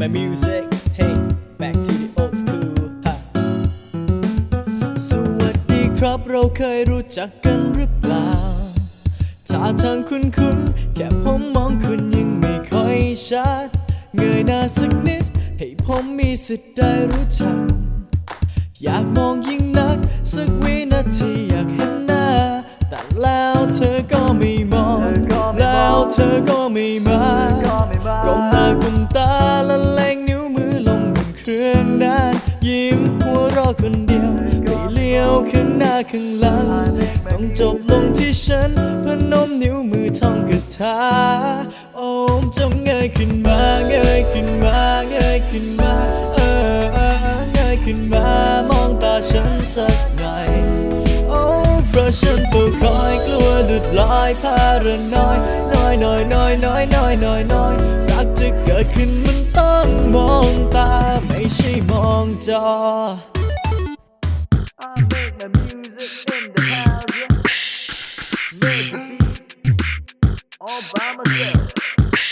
my music hey back to the old school ฮะสวัสดีครับเราเคยรู้จักกันหรือเปล่าท่าทางคุ้นๆแค่ผมมองคุณยังไม่ค่อยชัด เงยหน้าสักนิด ให้ผมมีสิทธิ์ได้รู้จัก อยากมองยิ่งนัก สักวินาทีอยากเห็นหน้า แต่แล้วเธอก็ไม่มอง แล้วเธอก็ไม่มาก้มหน้าก้มตา ละเลงนิ้วมือลงบนเครื่องนั้นยิ้มหัวเราะคนเดียวไม่เลี้ยวข้างหน้าข้างหลัง ต้องจบลงที่ฉันพนมนิ้วมือท่องคาถาโอมจงเงยขึ้นมาเงยขึ้นมาเงยขึ้นมาเออเงยขึ้นมามองตาฉันสักหน่อยโอ้เพราะฉันเฝ้าคอยกลัวหลุดลอยพาระน้อยน้อยน้อยน้อยน้อยน้อยน้อยน้อย กจะเกิดขึ้นมันต้องมองตา ไม่ใช่มองจอ I make the music in the house, yeah. Make the beat all by myself.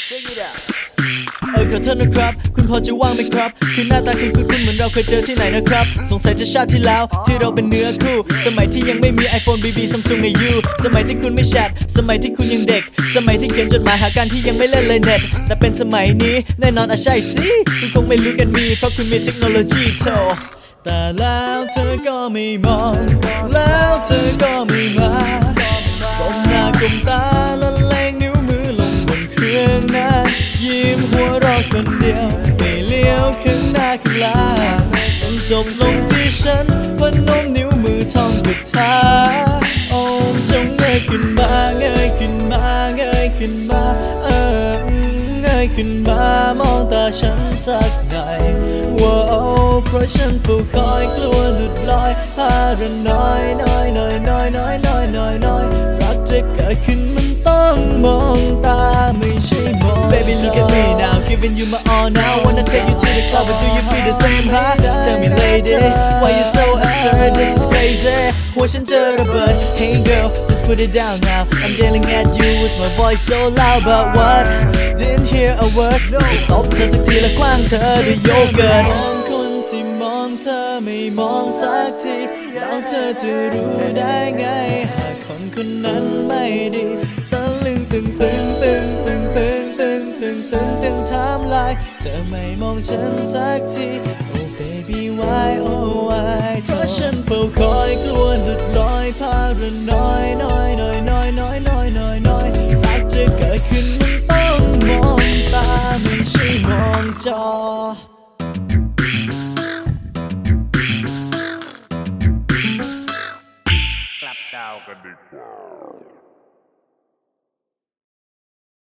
Check it out. เออขอโทษนะครับ คุณพอจะว่างไหมครับ คือหน้าตาคุณคุณเหมือนเราเคยเจอที่ไหนนะครับ สงสัยจะชาติที่แล้ว ที่เราเป็นเนื้อคู่ สมัยที่ยังไม่มี iPhone BB Samsung ในยูสมัยที่คุณไม่แชทสมัยที่คุณยังเด็ก สมัยที่เขียนจดหมายหากันที่ยังไม่เล่นเลยเน็ต แต่เป็นสมัยนี้แน่นอนอะใช่สิ คุณคงไม่รู้กันมีเพราะคุณมีเทคโนโลยีโทแต่แล้วเธอก็ไม่มองแล้ บลงที่ฉันพนมนิ้วมือท่องคาถาโอมจงเงยขึ้นมาเงยขึ้นมาเงยขึ้นมาเออเงยขึ้นมามองตาฉันสักหน่อยว้าวเพราะฉันเฝ้าคอยกลัวหลุดลอยพาระน้อยน้อยน้อยน้อยน้อยน้อยน้อยน้อยรักจะเกิดขึ้นมันต้องมองตาไม่ใช่ Baby look at me now giving you my all now wanna take you to the club but do you feel the same huh Tell me lady why you so absurd this is crazy หัวฉันจะระเบิด Hey girl just put it down now I'm yelling at you with my voice so loud but what didn't hear a word จะตบเธอสักทีและคว้างเธอด้วยโยเกิร์ตมองคนที่มองเธอไม่มองสักที แล้วเธอจะรู้ได้ไง หากคนคนนั้นไม่ดี อไม่มองฉันสักที Oh baby why oh why เพราะฉันเฝ้าคอยกลัวหลุดลอยพาระน้อยน้อยน้อยน้อยน้อยน้อยน้อยน้อยรักจะเกิดขึ้นมันต้องมองตาไม่ใช่มองจอกลับดาวกันดีกว่า